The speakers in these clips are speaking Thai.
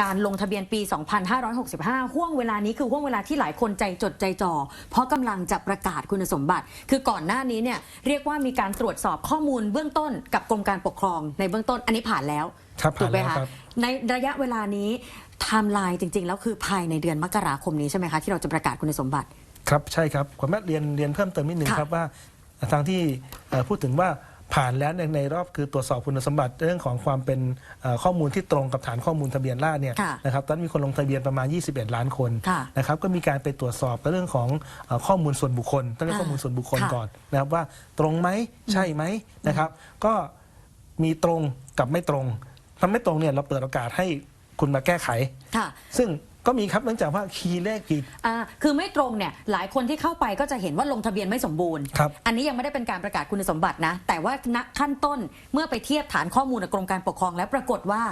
การลงทะเบียนปี 2565 ห่วงเวลานี้คือห่วงเวลาที่หลายคนใจจดใจจ่อ เพราะกำลังจะประกาศคุณสมบัติ คือก่อนหน้านี้เนี่ยเรียกว่ามีการตรวจสอบข้อมูลเบื้องต้นกับกรมการปกครองในเบื้องต้นอันนี้ผ่านแล้วครับถูกไหมผ่านแล้วคะครับในระยะเวลานี้ไทม์ไลน์จริง ๆ แล้วคือภายในเดือนมกราคมนี้ใช่ไหมคะที่เราจะประกาศคุณสมบัติ ครับใช่ครับผมแม่เรียนเรียนเพิ่มเติมนิดนึงค่ะครับว่าทางที่เอ่อพูดถึงว่า ผ่านแล้วในในรอบคือตรวจสอบคุณสมบัติเรื่องของความเป็นเอ่อข้อมูลที่ตรงกับฐานข้อมูลทะเบียนราษฎร์เนี่ยค่ะนะครับตอนนนมีคนลงทะเบียนประมาณ 21 ล้านคนค่ะนะครับก็มีการไปตรวจสอบเรื่องของเอ่อข้อมูลส่วนบุคคลต้องเรียกข้อมูลส่วนบุคคลค่ะก่อนนะครับว่าตรงไหมใช่ไหมนะครับก็มีตรงกับไม่ตรงถ้าไม่ตรงเนี่ยเราเปิดโอกาสให้คุณมาแก้ไขค่ะซึ่ง ก็มีครับเนื่องจากว่าคีย์เลขผิดอ่าคือไม่ตรงเนี่ยหลายคนที่เข้าไปก็จะเห็นว่าลงทะเบียนไม่สมบูรณ์ ครับ อันนี้ยังไม่ได้เป็นการประกาศคุณสมบัตินะ แต่ว่าณขั้นต้นเมื่อไปเทียบฐานข้อมูลกับกรมการปกครองแล้วปรากฏว่า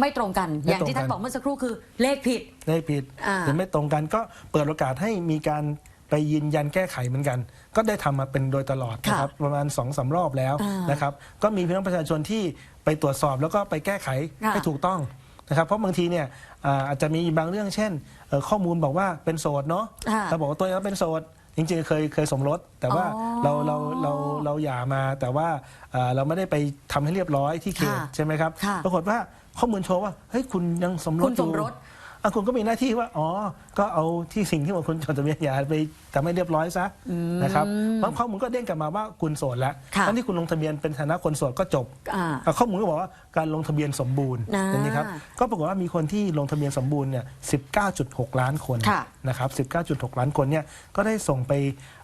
ไม่ตรงกันไม่อย่างที่ตรงกันท่านบอกเมื่อสักครู่คือเลขผิด เลขผิดอ่า หรือไม่ตรงกันก็เปิดโอกาสให้มีการไปยืนยันแก้ไขเหมือนกัน ก็ได้ทำมาเป็นโดยตลอดนะครับประมาณ2อสารอบแล้วอ่านนะครับก็มีพี่น้องประชาชนที่ไปตรวจสอบแล้วก็ไปแก้ไขค่ะ ให้ถูกต้อง นะครับเพราะบางทีเนี่ยอ่าอาจจะมีบางเรื่องเช่นเอ่อข้อมูลบอกว่าเป็นโสดเนาะค่ะเราบอกว่าตัวเองเป็นโสดจริงๆเคยเคยสมรส แต่ว่าอ๋อเราเราเราเราหย่ามา แต่ว่าอ่าเราไม่ได้ไปทำให้เรียบร้อยที่เขตค่ะใช่ไหมครับค่ะปรากฏว่าข้อมูลโชว์ว่าเฮ้ยคุณยังสมรสคุณสมรส อยู่อะคุณก็มีหน้าที่ว่าอ๋อ ก็เอาที่สิ่งที่บอกคุณจดทะเบียนหย่าไปทำให้เรียบร้อยซะนะครับบางข้อมูลก็เด้งกลับมาว่าคุณโสดแล้วค่ะทั้งที่คุณลงทะเบียนเป็นฐานะคนโสดก็จบอ่าอะข้อมูลก็บอกว่าการลงทะเบียนสมบูรณ์อ่าอย่างนี้ครับก็ปรากฏว่ามีคนที่ลงทะเบียนสมบูรณ์เนี่ย19.6 ล้านคนค่ะนะครับ19.6 ล้านคนเนี่ยก็ได้ส่งไป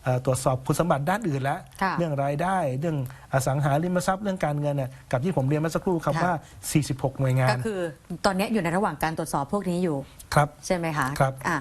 เอ่อตรวจสอบคุณสมบัติด้านอื่นแล้ว ค่ะ เรื่องรายได้เรื่องอสังหาริมทรัพย์เรื่องการเงินเนี่ยกับที่ผมเรียนเมื่อสักครู่ครับค่ะว่า 46 หน่วยงาก็นคือตอนนี้อยู่ในระหว่างการตรวจสอบพวกนี้อยู่ ครับ ใช่ไหมคะครับ อะ